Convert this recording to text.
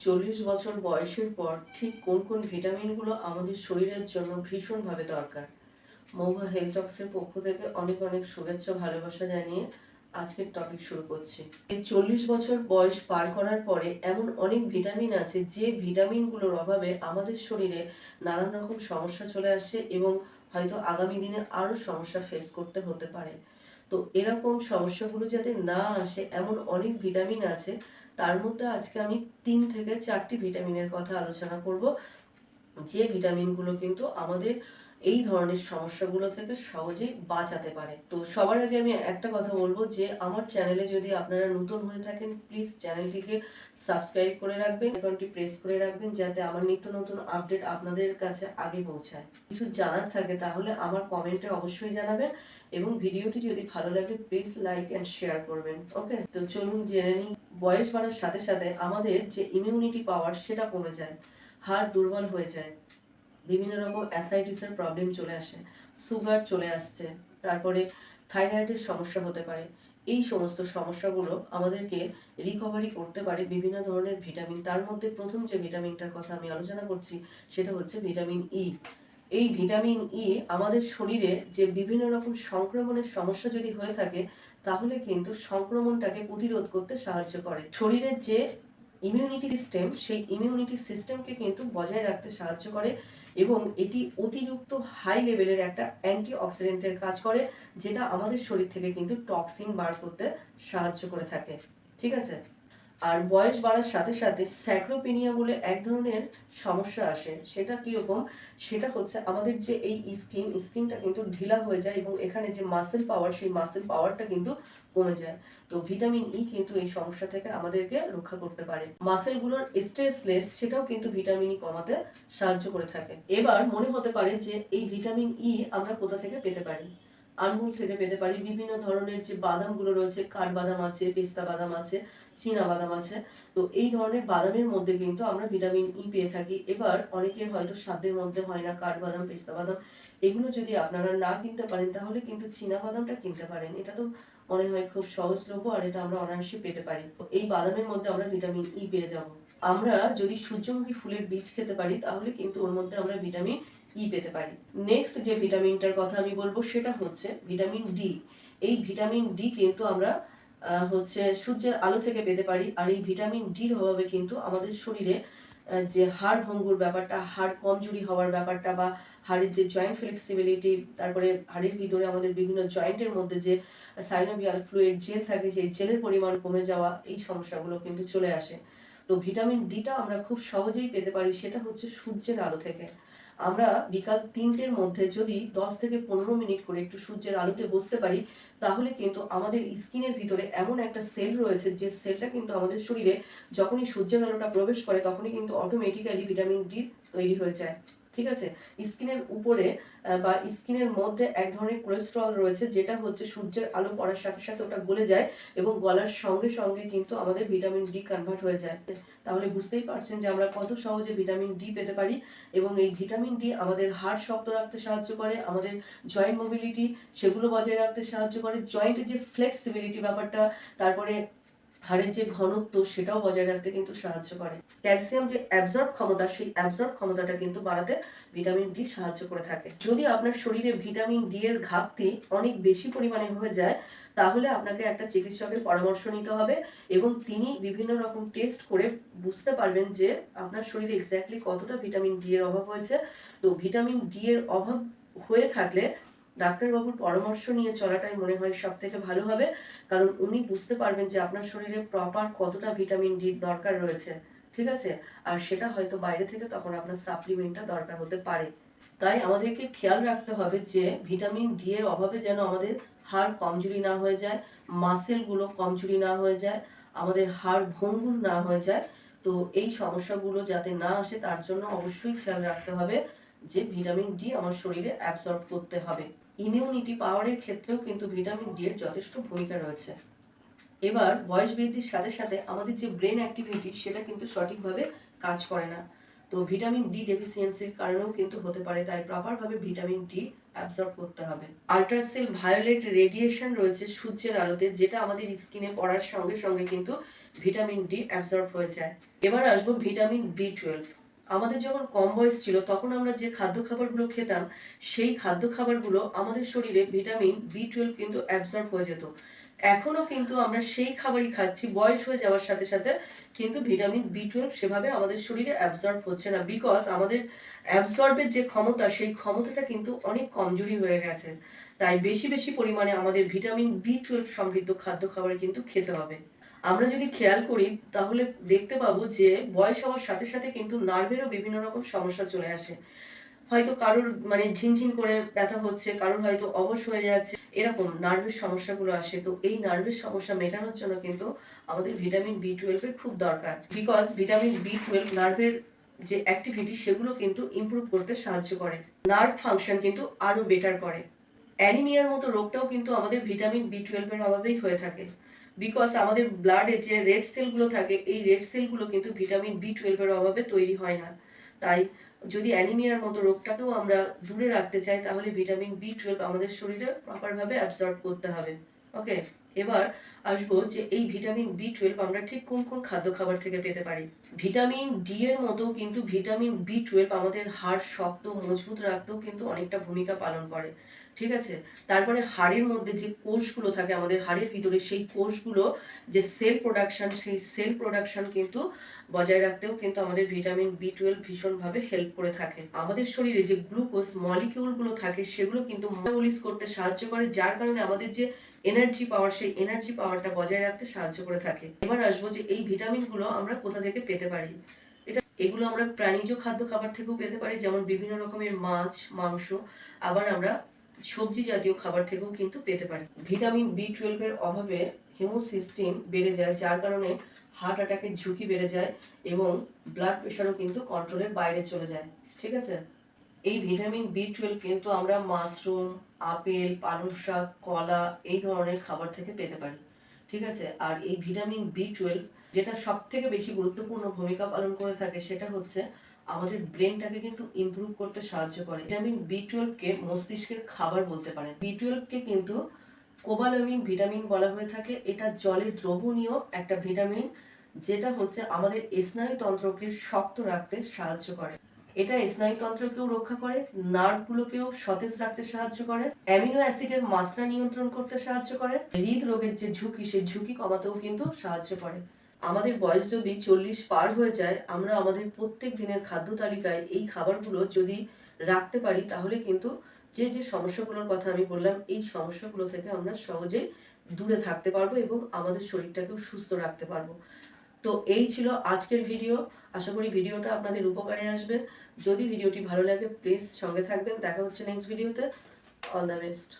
চল্লিশ বছর বয়সের পর ঠিক কোন কোন ভিটামিনগুলো আমাদের শরীরের জন্য ভীষণভাবে দরকার। মৌভা হেলথ টক্সের পক্ষ থেকে অনেক অনেক শুভেচ্ছা, ভালোবাসা জানিয়ে আজকের টপিক শুরু করছি। এই চল্লিশ বছর বয়স পার করার পরে এমন অনেক ভিটামিন আছে যে ভিটামিনগুলোর অভাবে আমাদের শরীরে নানান রকম সমস্যা চলে আসে এবং হয়তো আগামী দিনে আরও সমস্যা ফেস করতে হতে পারে। তো এরকম সমস্যাগুলো যাতে না আসে, এমন অনেক ভিটামিন আছে তার মধ্যে আজকে আমি তিন থেকে চারটি ভিটামিনের কথা আলোচনা করব। যে ভিটামিনগুলো কিন্তু আমাদের এই ধরনের সমস্যাগুলো থেকে সহজেই বাঁচাতে পারে। তো সবার আগে আমি একটা কথা বলব যে, আমার চ্যানেলে যদি আপনারা নতুন হয়ে থাকেন প্লিজ চ্যানেলটিকে সাবস্ক্রাইব করে রাখবেন আইকনটি প্রেস করে রাখবেন, যাতে আমার নিত্য নতুন আপডেট আপনাদের কাছে আগে পৌঁছায়। কিছু জানার থাকে তাহলে আমার কমেন্টে অবশ্যই জানাবেন। এবং ভিডিওটি যদি ভালো লাগে প্লিজ লাইক এন্ড শেয়ার করবেন। ওকে তো চলুন জেনে নিই, বয়স বাড়ার সাথে সাথে আমাদের যে ইমিউনিটি পাওয়ার সেটা কমে যায়, হাড় দুর্বল হয়ে যায়, বিভিন্ন রকম অ্যাথরাইটিসের প্রবলেম চলে আসে সুগার চলে আসছে, তারপরে থাইরয়েডের সমস্যা হতে পারে। এই সমস্ত সমস্যাগুলো আমাদেরকে রিকভারি করতে পারে বিভিন্ন ধরনের ভিটামিন তার মধ্যে প্রথম যে ভিটামিনটার কথা আমি আলোচনা করছি, সেটা হচ্ছে ভিটামিন ই এই ভিটামিন ই আমাদের শরীরে যে বিভিন্ন রকম সংক্রমণের সমস্যা যদি হয়ে থাকে, তাহলে কিন্তু সংক্রমণটাকে প্রতিরোধ করতে সাহায্য করে। শরীরের যে ইমিউনিটি সিস্টেম সেই ইমিউনিটি সিস্টেমকে কিন্তু বজায় রাখতে সাহায্য করে এবং এটি অতিরিক্ত হাই লেভেলের একটা অ্যান্টি অক্সিডেন্টের কাজ করে, যেটা আমাদের শরীর থেকে কিন্তু টক্সিন বার করতে সাহায্য করে থাকে। ঠিক আছে? আর বয়স বাড়ার সাথে সাথে স্যাক্রোপেনিয়া বলে এক ধরনের সমস্যা আসে। সেটা কীরকম? সেটা হচ্ছে আমাদের যে এই স্কিন, স্কিনটা কিন্তু ঢিলা হয়ে যায় এবং এখানে যে মাসেল পাওয়ার সেই মাসেল পাওয়ারটা কিন্তু কমে যায়। তো ভিটামিন ই কিন্তু এই সমস্যা থেকে আমাদেরকে রক্ষা করতে পারে। মাসেলগুলোর স্ট্রেসলেস সেটাও কিন্তু ভিটামিন ই কমাতে সাহায্য করে থাকে। এবার মনে হতে পারে যে এই ভিটামিন ই আমরা কোথা থেকে পেতে পারি? আঙ্গুর থেকে পেতে পারি। বিভিন্ন ধরনের যে বাদামগুলো রয়েছে, কাঠবাদাম আছে, পেস্তা বাদাম আছে। চীনা বাদাম আছে। তো এই ধরনের বাদামের মধ্যে কিন্তু আমরা ভিটামিন ই পেয়ে থাকি। এবার অনেকের হয়তো স্বাদের মধ্যে হয় না কাঠবাদাম পেস্তা বাদাম, এগুলো যদি আপনারা না কিনতে পারেন, তাহলে কিন্তু চীনা বাদামটা কিনতে পারেন। এটা তো মনে হয় খুব সহজলভ্য আর এটা আমরা অনায়াসে পেতে পারি। এই বাদামের মধ্যে আমরা ভিটামিন ই পেয়ে যাব। আমরা যদি সূর্যমুখী ফুলের বীজ খেতে পারি, তাহলে কিন্তু ওর মধ্যে আমরা ভিটামিন ই পেতে পারি। নেক্সট যে ভিটামিনটার কথা আমি বলব, সেটা হচ্ছে ভিটামিন ডি এই ভিটামিন ডি কিন্তু আমরা হচ্ছে সূর্যের আলো থেকে পেতে পারি। আর এই ভিটামিন ডির অভাবে কিন্তু আমাদের শরীরে যে হাড় ভঙ্গুর ব্যাপারটা, হাড় কমজোরি হওয়ার ব্যাপারটা বা হাড়ের যে জয়েন্ট ফ্লেক্সিবিলিটি তারপরে হাড়ের ভিতরে আমাদের বিভিন্ন জয়েন্টের মধ্যে যে সাইনোভিয়াল ফ্লুইড জেল থাকে, সেই জেলের পরিমাণ কমে যাওয়া, এই সমস্যাগুলো কিন্তু চলে আসে। তো ভিটামিন ডিটা আমরা খুব সহজেই পেতে পারি, সেটা হচ্ছে সূর্যের আলো থেকে। আমরা বিকাল তিনটের মধ্যে যদি দশ থেকে পনেরো মিনিট করে একটু সূর্যের আলোতে বসতে পারি, তাহলে কিন্তু আমাদের স্কিনের ভিতরে এমন একটা সেল রয়েছে যে সেলটা কিন্তু আমাদের শরীরে যখনই সূর্যের আলোটা প্রবেশ করে, তখনই কিন্তু অটোমেটিক্যালি ভিটামিন ডি তৈরি হয়ে যায়। ঠিক আছে? স্কিনের উপরে বা স্কিনের মধ্যে এক ধরনের কোলেস্ট্রল রয়েছে, যেটা হচ্ছে সূর্যের আলো পড়ার সাথে সাথে ওটা গলে যায় এবং গলার সঙ্গে সঙ্গে কিন্তু আমাদের ভিটামিন ডি কনভার্ট হয়ে যায়। তাহলে বুঝতেই পারছেন যে আমরা কত সহজে ভিটামিন ডি পেতে পারি এবং এই ভিটামিন ডি আমাদের হাড় শক্ত রাখতে সাহায্য করে, আমাদের জয়েন্ট মোবিলিটি সেগুলো বজায় রাখতে সাহায্য করে। জয়েন্টের যে ফ্লেক্সিবিলিটি ব্যাপারটা, তারপরে হাড়ের যে ঘনত্ব সেটাও বজায় রাখতে কিন্তু সাহায্য করে। ক্যালসিয়াম যে অ্যাবজর্ব ক্ষমতা, সেই অ্যাবজর্ব ক্ষমতাটা কিন্তু বাড়াতে ভিটামিন ডি সাহায্য করে থাকে। যদি আপনার শরীরে ভিটামিন ডি এর ঘাটতি অনেক বেশি পরিমাণে হয়ে যায়, তাহলে আপনাকে একটা চিকিৎসকের পরামর্শ নিতে হবে এবং তিনি বিভিন্ন রকম টেস্ট করে বুঝতে পারবেন যে আপনার শরীরে এক্স্যাক্টলি কতটা ভিটামিন ডি এর অভাব হয়েছে। তো ভিটামিন ডি এর অভাব হয়ে থাকলে ডাক্তারবাবুর পরামর্শ নিয়ে চলাটাই মনে হয় সব থেকে ভালো হবে, কারণ উনি বুঝতে পারবেন যে আপনার শরীরে প্রপার কতটা ভিটামিন ডি দরকার রয়েছে, ঠিক আছে? আর সেটা হয়তো বাইরে থেকে তখন আপনার সাপ্লিমেন্টটা দরকার হতে পারে। তাই আমাদেরকে খেয়াল রাখতে হবে যে ভিটামিন ডি এর অভাবে যেন আমাদের হাড় কমজোরি না হয়ে যায় মাসেলগুলো কমজোরি না হয়ে যায়, আমাদের হাড় ভঙ্গুর না হয়ে যায়। তো এই সমস্যাগুলো যাতে না আসে তার জন্য অবশ্যই খেয়াল রাখতে হবে। যে ভিটামিন ডি আমার শরীরে অ্যাবসর্ব করতে হবে। ইমিউনিটি পাওয়ারের ক্ষেত্রেও কিন্তু ভিটামিন ডি এর যথেষ্ট ভূমিকা রয়েছে। এবার বয়স বৃদ্ধির সাথে সাথে আমাদের যে ব্রেন অ্যাক্টিভিটি সেটা কিন্তু সঠিকভাবে কাজ করে না। তো ভিটামিন ডি ডেফিসিয়েন্সির কারণেও কিন্তু হতে পারে, তাই প্রপার ভাবে ভিটামিন ডি অ্যাবজর্ব করতে হবে। আল্ট্রাসেল ভায়োলেট রেডিয়েশন রয়েছে সূর্যের আলোতে, যেটা আমাদের স্কিনে পড়ার সঙ্গে সঙ্গে কিন্তু ভিটামিন ডি অ্যাবজর্ব হয়ে যায়। এবার আসব ভিটামিন বি টুয়েলভ আমাদের যখন কম বয়স ছিল, তখন আমরা যে খাদ্য খাবারগুলো খেতাম, সেই খাদ্য খাবারগুলো আমাদের শরীরে ভিটামিন বি টুয়েলভ কিন্তু অ্যাবজর্ব হয়ে যেত। এখনও কিন্তু আমরা সেই খাবারই খাচ্ছি, বয়স হয়ে যাওয়ার সাথে সাথে কিন্তু ভিটামিন বি টুয়েলভ সেভাবে আমাদের শরীরে অ্যাবজর্ব হচ্ছে না বিকজ আমাদের অ্যাবজর্বের যে ক্ষমতা, সেই ক্ষমতাটা কিন্তু অনেক কমজোরি হয়ে গেছে। তাই বেশি বেশি পরিমাণে আমাদের ভিটামিন বি টুয়েলভ সমৃদ্ধ খাদ্য খাবার কিন্তু খেতে হবে। আমরা যদি খেয়াল করি, তাহলে দেখতে পাবো যে বয়স হওয়ার সাথে সাথে কিন্তু নার্ভেরও বিভিন্ন রকম সমস্যা চলে আসে। হয়তো কারোর মানে ঝিনঝিন করে ব্যথা হচ্ছে, কারোর হয়তো অবশ হয়ে যাচ্ছে, এরকম নার্ভের সমস্যাগুলো আসে। তো এই নার্ভের সমস্যা মেটানোর জন্য কিন্তু আমাদের ভিটামিন বি টুয়েলভ এর খুব দরকার। বিকজ ভিটামিন বি টুয়েলভ নার্ভের যে অ্যাক্টিভিটি সেগুলো কিন্তু ইমপ্রুভ করতে সাহায্য করে। নার্ভ ফাংশন কিন্তু আরও বেটার করে। অ্যানিমিয়ার মতো রোগটাও কিন্তু আমাদের ভিটামিন বি টুয়েলভ এর অভাবেই হয়ে থাকে। বিকজ আমাদের ব্লাডে যে রেড সেলগুলো থাকে, এই রেড সেলগুলো কিন্তু ভিটামিন বি টুয়েলভ এর অভাবে তৈরি হয় না। তাই যদি অ্যানিমিয়ার মতো রোগটাকেও আমরা দূরে রাখতে চাই, তাহলে ভিটামিন বি টুয়েলভ আমাদের শরীরে প্রপার ভাবে অ্যাবজর্ব করতে হবে। ওকে এবার আসব যে এই ভিটামিন বি টুয়েলভ আমরা ঠিক কোন কোন খাদ্য খাবার থেকে পেতে পারি? ভিটামিন ডি এর মতো কিন্তু ভিটামিন বি টুয়েলভ আমাদের হাড় শক্ত, মজবুত রাখতেও কিন্তু অনেকটা ভূমিকা পালন করে। ঠিক আছে? তারপরে হাড়ের মধ্যে যে কোষগুলো থাকে, আমাদের হাড়ের ভিতরে সেই কোষগুলো, যে সেল প্রোডাকশন সেই সেল প্রোডাকশন কিন্তু বজায় রাখতেও কিন্তু আমাদের ভিটামিন বি টুয়েলভ ভীষণভাবে হেল্প করে থাকে। আমাদের শরীরে যে গ্লুকোজ মলিকিউলগুলো থাকে, সেগুলো কিন্তু মেটাবলিজ করতে সাহায্য করে, যার কারণে আমাদের যে এনার্জি পাওয়ার সেই এনার্জি পাওয়ারটা বজায় রাখতে সাহায্য করে থাকে। এবার আসব যে এই ভিটামিনগুলো আমরা কোথা থেকে পেতে পারি? এটা, এগুলো আমরা প্রাণীজ খাদ্য খাবার থেকেও পেতে পারি, যেমন বিভিন্ন রকমের মাছ, মাংস, আবার আমরা সবজি জাতীয় খাবার থেকেও কিন্তু পেতে পারি। ভিটামিন বি টুয়েলভ এর অভাবে হিমোসিস্টিন বেড়ে যায়, যার কারণে হার্ট অ্যাটাকের ঝুঁকি বেড়ে যায় এবং ব্লাড প্রেশারও কিন্তু কন্ট্রোলের বাইরে চলে যায়। ঠিক আছে? এই ভিটামিন বি টুয়েলভ কিন্তু আমরা মাশরুম, আপেল, পালং শাক, কলা এই ধরনের খাবার থেকে পেতে পারি। ঠিক আছে? আর এই ভিটামিন বি টুয়েলভ যেটা সব থেকে বেশি গুরুত্বপূর্ণ ভূমিকা পালন করে থাকে সেটা হচ্ছে আমাদের ব্রেনটাকে কিন্তু ইমপ্রুভ করতে সাহায্য করে। ভিটামিন বি টুয়েলভ কে মস্তিষ্কের খাবার বলতে পারেন। বি টুয়েলভ কে কিন্তু কোবালামিন ভিটামিন বলা হয়ে থাকে। এটা জলে দ্রবণীয় একটা ভিটামিন যেটা হচ্ছে আমাদের স্নায়ুতন্ত্রকে শক্ত রাখতে সাহায্য করে। এটা স্নায়ুতন্ত্রকেও রক্ষা করে, নার্ভগুলোকেও সতেজ রাখতে সাহায্য করে, অ্যামিনো অ্যাসিডের মাত্রা নিয়ন্ত্রণ করতে সাহায্য করে, হৃদরোগের যে ঝুঁকি, সেই ঝুঁকি কমাতেও কিন্তু সাহায্য করে। আমাদের বয়স যদি চল্লিশ পার হয়ে যায়, আমরা আমাদের প্রত্যেক দিনের খাদ্য তালিকায় এই খাবারগুলো যদি রাখতে পারি, তাহলে কিন্তু যে যে সমস্যাগুলোর কথা আমি বললাম, এই সমস্যাগুলো থেকে আমরা সহজেই দূরে থাকতে পারব এবং আমাদের শরীরটাকেও সুস্থ রাখতে পারব। তো এই ছিল আজকের ভিডিও। আশা করি ভিডিওটা আপনাদের উপকারে আসবে। যদি ভিডিওটি ভালো লাগে প্লিজ সঙ্গে থাকবেন। দেখা হচ্ছে নেক্সট ভিডিওতে অল দ্য বেস্ট